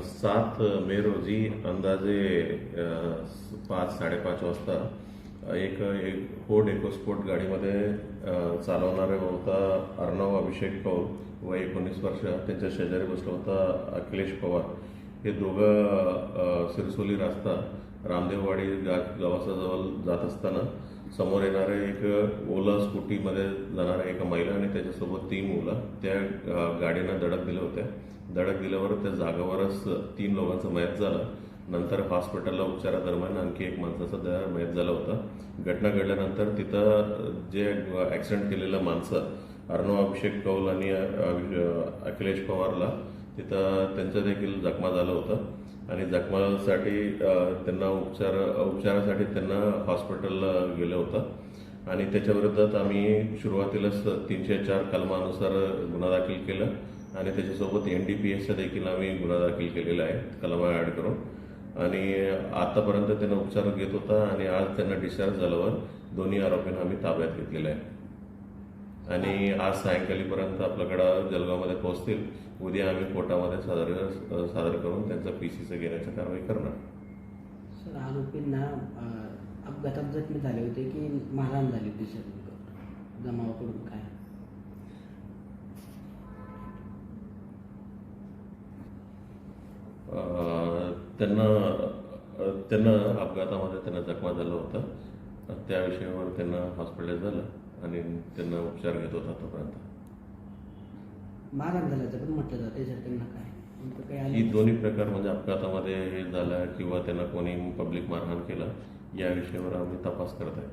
सात मे रोजी अंदाजे पाच साडेपाच वाजता एक एक फोर्ड एकोस्पोर्ट गाडीमध्ये चालवणारा होता अर्णव अभिषेक कौर व एकोणीस वर्ष त्यांच्या शेजारी बसला होता अखिलेश पवार. हे दोघं सिरसोली रास्ता रामदेववाडी गा जवळ जात असताना समोर येणारे एक ओला स्कूटीमध्ये जाणाऱ्या एका महिला आणि त्याच्यासोबत तीन मुलं त्या अ, गाडीनं धडक दिल्या होत्या. धडक दिल्यावर त्या जागावरच तीन लोकांचा मयत झाला. नंतर हॉस्पिटलला उपचारादरम्यान आणखी एक माणसाचा त्या मयत झाला होता. घटना घडल्यानंतर तिथं जे ॲक्सिडेंट केलेलं माणसं अर्णव अभिषेक कौल आणि अखिलेश पवारला तिथं त्यांचं देखील जखमा झालं होतं. आणि जखमासाठी त्यांना उपचार उपचारासाठी त्यांना हॉस्पिटलला गेलं होतं. आणि त्याच्याविरोधात आम्ही सुरुवातीलाच तीनशे चार कलमानुसार गुन्हा दाखल केला. आणि त्याच्यासोबत एन डी पी एसचा देखील आम्ही गुन्हा दाखल केलेला आहे कलमा ॲड करून. आणि आतापर्यंत त्यांना उपचार घेत होता आणि आज त्यांना डिस्चार्ज झाल्यावर दोन्ही आरोपींना आम्ही ताब्यात घेतलेला आहे. आणि आज सायंकाळीपर्यंत आपल्याकडं जळगावमध्ये पोहोचतील. उद्या आम्ही कोर्टामध्ये सादर सादर करून त्यांचं पी सीचं घेण्याची कारवाई करणार. सर आरोपींना अपघातात जखमी झाले होते की मारहाण झाली होती सर? जमावाकडून काय? त्यांना त्यांना अपघातामध्ये त्यांना जखमा झालं होतं. त्या विषयावर त्यांना हॉस्पिटल झालं. आणि त्यांना उपचार घेत होता आतापर्यंत मारहाण झाल्याचं पण म्हटलं जाते सर त्यांना काय? ही दोन्ही प्रकार म्हणजे अपघातामध्ये हे झालं किंवा त्यांना कोणी पब्लिक मारहाण केलं या विषयावर आम्ही तपास करत आहे.